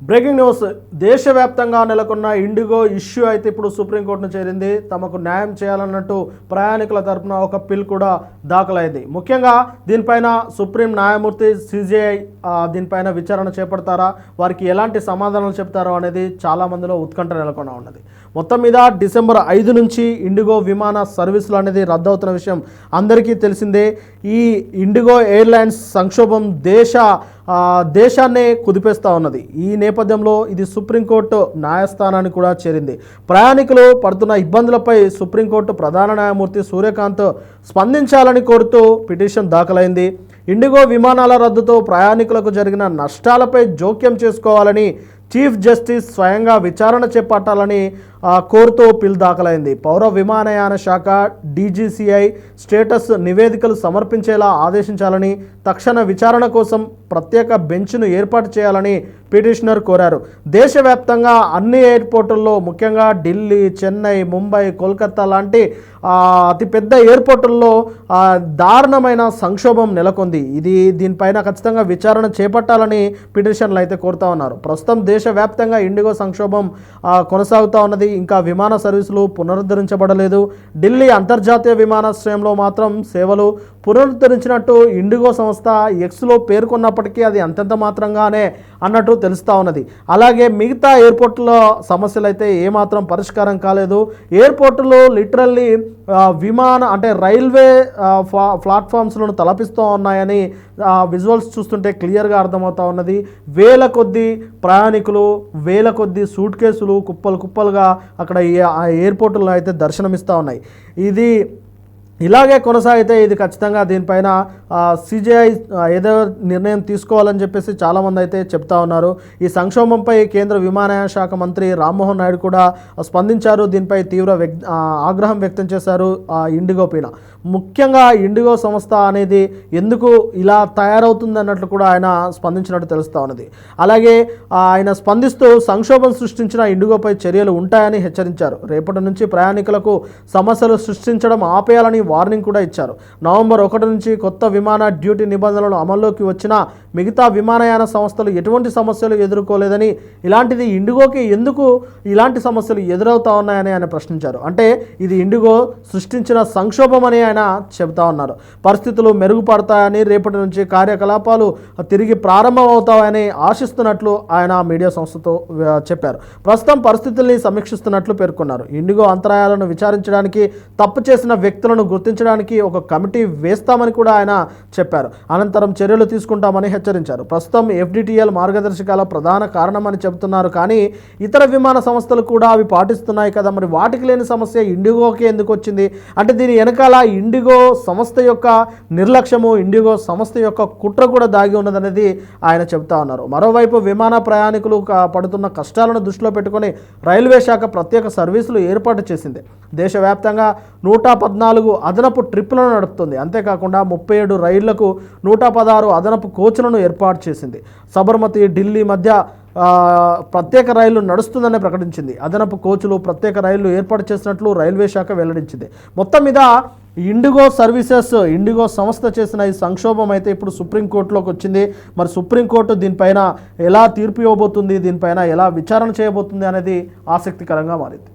Breaking news. దేశవ్యాప్తంగా నెలకొన్న IndiGo issue అయితే ఇప్పుడు సుప్రీంకోర్టును చేరింది. తమకు న్యాయం చేయాలన్నట్టు ప్రయాణికుల తరపున ఒక పిల్ కూడా దాఖలైంది. ముఖ్యంగా దీనిపైన సుప్రీం న్యాయమూర్తి సిజేఐ దీనిపైన విచారణ చేపడతారా? వారికి ఎలాంటి సమాధానాలు చెప్తారో అనేది చాలా మందిలో ఉత్కంఠ నెలకొని ఉన్నది. మొత్తం మీద డిసెంబర్ ఐదు నుంచి ఇండిగో విమాన సర్వీసులు అనేది రద్దవుతున్న విషయం అందరికీ తెలిసిందే. ఈ ఇండిగో ఎయిర్లైన్స్ సంక్షోభం దేశ దేశాన్నే కుదిపేస్తూ ఉన్నది. ఈ నేపథ్యంలో ఇది సుప్రీంకోర్టు న్యాయస్థానాన్ని కూడా చేరింది. ప్రయాణికులు పడుతున్న ఇబ్బందులపై సుప్రీంకోర్టు ప్రధాన న్యాయమూర్తి సూర్యకాంత్ స్పందించాలని కోరుతూ పిటిషన్ దాఖలైంది. ఇండిగో విమానాల రద్దుతో ప్రయాణికులకు జరిగిన నష్టాలపై జోక్యం చేసుకోవాలని చీఫ్ జస్టిస్ స్వయంగా విచారణ చేపట్టాలని కోర్టుతో పిల్ దాఖలైంది. పౌర విమానయాన శాఖ డీజీసీఐ స్టేటస్ నివేదికలు సమర్పించేలా ఆదేశించాలని తక్షణ విచారణ కోసం ప్రత్యేక బెంచ్ను ఏర్పాటు చేయాలని పిటిషనర్ కోరారు. దేశవ్యాప్తంగా అన్ని ఎయిర్పోర్టుల్లో ముఖ్యంగా ఢిల్లీ చెన్నై ముంబై కోల్కతా లాంటి అతిపెద్ద ఎయిర్పోర్టుల్లో దారుణమైన సంక్షోభం నెలకొంది. ఇది దీనిపైన ఖచ్చితంగా విచారణ చేపట్టాలని పిటిషన్లు అయితే కోరుతా ఉన్నారు. ప్రస్తుతం దేశవ్యాప్తంగా ఇండిగో సంక్షోభం కొనసాగుతూ ఉన్నది. ఇంకా విమాన సర్వీసులు పునరుద్ధరించబడలేదు. ఢిల్లీ అంతర్జాతీయ విమానాశ్రయంలో మాత్రం సేవలు పునరుద్ధరించినట్టు ఇండిగో సంస్థ ఎక్స్లో పేర్కొన్నప్పటికీ అది అంతంత మాత్రంగానే అన్నట్టు తెలుస్తూ ఉన్నది. అలాగే మిగతా ఎయిర్పోర్టులో సమస్యలు అయితే ఏమాత్రం పరిష్కారం కాలేదు. ఎయిర్పోర్టులు లిటరల్లీ విమాన అంటే రైల్వే ఫ్లా ప్లాట్ఫామ్స్లను తలపిస్తూ ఉన్నాయని విజువల్స్ చూస్తుంటే క్లియర్గా అర్థమవుతా ఉన్నది. వేల కొద్ది ప్రయాణికులు వేల కొద్ది సూట్ కేసులు కుప్పలు కుప్పలుగా అక్కడ ఈ- అయితే దర్శనమిస్తూ ఉన్నాయి. ఇది ఇలాగే కొనసాగితే ఇది ఖచ్చితంగా దీనిపైన సిజేఐ ఏదో నిర్ణయం తీసుకోవాలని చెప్పేసి చాలామంది అయితే చెప్తా ఉన్నారు. ఈ సంక్షోభంపై కేంద్ర విమానయాన శాఖ మంత్రి రామ్మోహన్ నాయుడు కూడా స్పందించారు. దీనిపై తీవ్ర వ్యక్ ఆగ్రహం వ్యక్తం చేశారు ఇండిగో పైన. ముఖ్యంగా ఇండిగో సంస్థ అనేది ఎందుకు ఇలా తయారవుతుంది అన్నట్లు కూడా ఆయన స్పందించినట్టు తెలుస్తూ ఉన్నది. అలాగే ఆయన స్పందిస్తూ సంక్షోభం సృష్టించిన ఇండిగోపై చర్యలు ఉంటాయని హెచ్చరించారు. రేపటి నుంచి ప్రయాణికులకు సమస్యలు సృష్టించడం ఆపేయాలని వార్నింగ్ కూడా ఇచ్చారు. నవంబర్ ఒకటి నుంచి కొత్త విమాన డ్యూటీ నిబంధనలు అమల్లోకి వచ్చినా మిగతా విమానయాన సంస్థలు ఎటువంటి సమస్యలు ఎదుర్కోలేదని ఇలాంటిది ఇండిగోకి ఎందుకు ఇలాంటి సమస్యలు ఎదురవుతా ఉన్నాయని ఆయన ప్రశ్నించారు. అంటే ఇది ఇండిగో సృష్టించిన సంక్షోభం అని ఆయన చెబుతా ఉన్నారు. పరిస్థితులు మెరుగుపడతాయని రేపటి నుంచి కార్యకలాపాలు తిరిగి ప్రారంభమవుతాయని ఆశిస్తున్నట్లు ఆయన మీడియా సంస్థతో చెప్పారు. ప్రస్తుతం పరిస్థితుల్ని సమీక్షిస్తున్నట్లు పేర్కొన్నారు. ఇండిగో అంతరాయాలను విచారించడానికి తప్పు చేసిన వ్యక్తులను గుర్తించడానికి ఒక కమిటీ వేస్తామని కూడా ఆయన చెప్పారు. అనంతరం చర్యలు తీసుకుంటామని హెచ్చరించారు ప్రస్తుతం ఎఫ్డిటిఎల్ మార్గదర్శకాల ప్రధాన కారణమని చెబుతున్నారు. కానీ ఇతర విమాన సంస్థలు కూడా అవి పాటిస్తున్నాయి కదా. మరి వాటికి లేని సమస్య ఇండిగోకి ఎందుకు వచ్చింది? అంటే దీని వెనకాల ఇండిగో సంస్థ యొక్క నిర్లక్ష్యము ఇండిగో సంస్థ యొక్క కుట్ర కూడా దాగి ఉన్నదనేది ఆయన చెబుతా ఉన్నారు. మరోవైపు విమాన ప్రయాణికులు పడుతున్న కష్టాలను దృష్టిలో పెట్టుకొని రైల్వే శాఖ ప్రత్యేక సర్వీసులు ఏర్పాటు చేసింది. దేశవ్యాప్తంగా నూట పద్నాలుగు అదనపు ట్రిప్పులను నడుపుతుంది. అంతేకాకుండా ముప్పై ఏడు రైళ్ళకు నూట పదహారు అదనపు కోచ్లను ఏర్పాటు చేసింది. సబర్మతి ఢిల్లీ మధ్య ప్రత్యేక రైళ్ళు నడుస్తుందని ప్రకటించింది. అదనపు కోచ్లు ప్రత్యేక రైళ్ళు ఏర్పాటు చేసినట్లు రైల్వే శాఖ వెల్లడించింది. మొత్తం మీద ఇండిగో సర్వీసెస్ ఇండిగో సంస్థ చేసిన ఈ సంక్షోభం అయితే ఇప్పుడు సుప్రీంకోర్టులోకి వచ్చింది. మరి సుప్రీంకోర్టు దీనిపైన ఎలా తీర్పు ఇవ్వబోతుంది దీనిపైన ఎలా విచారణ చేయబోతుంది అనేది ఆసక్తికరంగా మారింది.